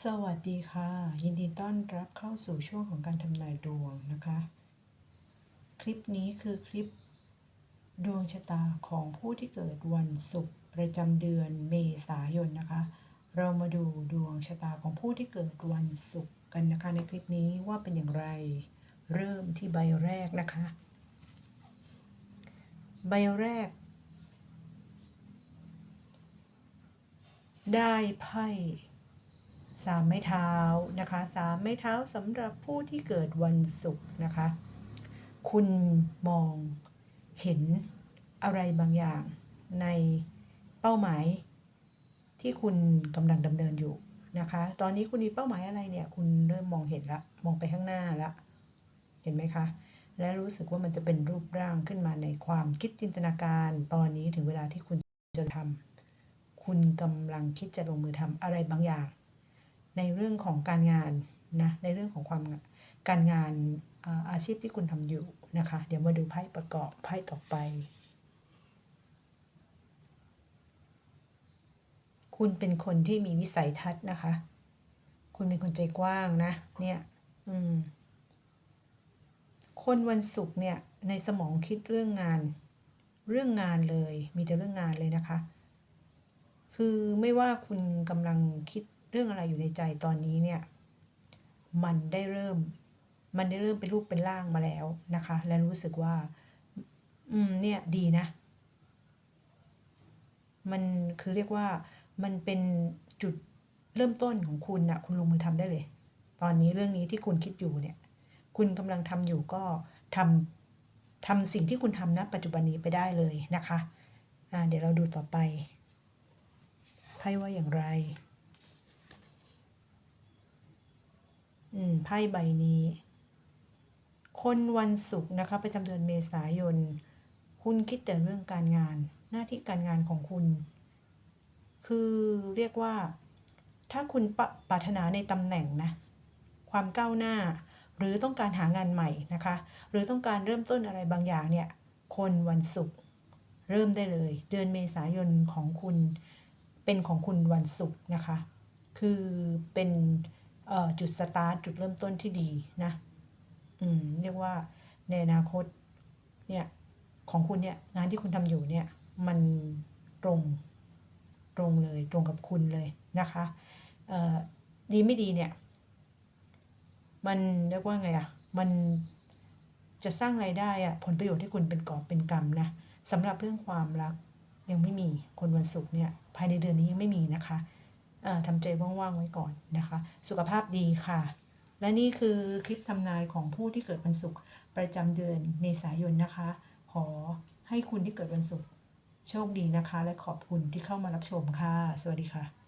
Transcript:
สวัสดีค่ะ ยินดีต้อนรับเข้าสู่ช่วงของการทำนายดวงนะคะ คลิปนี้คือคลิป ดวงชะตาของผู้ที่เกิดวันศุกร์ประจำเดือนเมษายนนะคะ เรามาดูดวงชะตาของผู้ที่เกิดวันศุกร์กันนะคะ ในคลิปนี้ว่าเป็นอย่างไร เริ่มที่ใบแรกนะคะ ใบแรก ได้ไพ่ สามไม้เท้านะคะสามไม้เท้าสำหรับผู้ที่เกิดวันศุกร์นะคะ คุณมองเห็นอะไรบางอย่างในเป้าหมายที่คุณกำลังดำเนินอยู่นะคะ ตอนนี้คุณมีเป้าหมายอะไรเนี่ย คุณเริ่มมองเห็นละ มองไปข้างหน้าละ เห็นไหมคะ และรู้สึกว่ามันจะเป็นรูปร่างขึ้นมาในความคิดจินตนาการ ตอนนี้ถึงเวลาที่คุณจะทำคุณกำลังคิดจะลงมือทำอะไรบางอย่าง ในเรื่องของการงานนะในเรื่องของความการงานอาชีพที่คุณทำอยู่นะคะ เดี๋ยวมาดูไพ่ประกอบไพ่ต่อไป คุณเป็นคนที่มีวิสัยทัศน์นะคะ คุณเป็นคนใจกว้างนะเนี่ยอืมคนวันศุกร์เนี่ยในสมองคิดเรื่องงาน เรื่องงานเลย มีแต่เรื่องงานเลยนะคะ คือไม่ว่าคุณกำลังคิด เรื่องอะไรอยู่ในใจตอนนี้เนี่ย มันได้เริ่ม มันได้เริ่มเป็นรูปเป็นร่างมาแล้วนะคะ และรู้สึกว่า อืม เนี่ยดีนะ มันคือเรียกว่า มันเป็นจุดเริ่มต้นของคุณนะคุณลงมือทำได้เลย ตอนนี้เรื่องนี้ที่คุณคิดอยู่เนี่ย คุณกำลังทำอยู่ก็ทำทำสิ่งที่คุณทำณปัจจุบันนี้ไปได้เลยนะคะ อ่า เดี๋ยวเราดูต่อไปไพ่ว่าอย่างไร อืมไพ่ใบนี้ คนวันศุกร์นะคะ ประจำเดือนเมษายน คุณคิดแต่เรื่องการงาน หน้าที่การงานของคุณ คือเรียกว่า ถ้าคุณปปรารถนาในตำแหน่งนะ ความก้าวหน้า หรือต้องการหางานใหม่นะคะ หรือต้องการเริ่มต้นอะไรบางอย่างเนี่ย คนวันศุกร์เริ่มได้เลย เดือนเมษายนของคุณเป็นของคุณวันศุกร์นะคะ คือเป็น จุดสตาร์ทจุดเริ่มต้นที่ดีนะอืมเรียกว่าในอนาคตเนี่ยของคุณเนี่ยงานที่คุณทำอยู่เนี่ยมันตรงตรงเลยตรงกับคุณเลยนะคะดีไม่ดีเนี่ย มันเรียกว่าไงอะมันจะสร้างไรายได้อะผลประโยชน์ให้คุณเป็นกอบเป็นกรรมนะสำหรับเรื่องความรักยังไม่มีคนวันศุกร์เนี่ยภายในเดือนนี้ยังไม่มีนะคะ ทำใจว่างๆไว้ก่อนนะคะ สุขภาพดีค่ะ และนี่คือคลิปทำนายของผู้ที่เกิดวันศุกร์ประจำเดือนเมษายนนะคะ ขอให้คุณที่เกิดวันศุกร์โชคดีนะคะ และขอบคุณที่เข้ามารับชมค่ะ สวัสดีค่ะ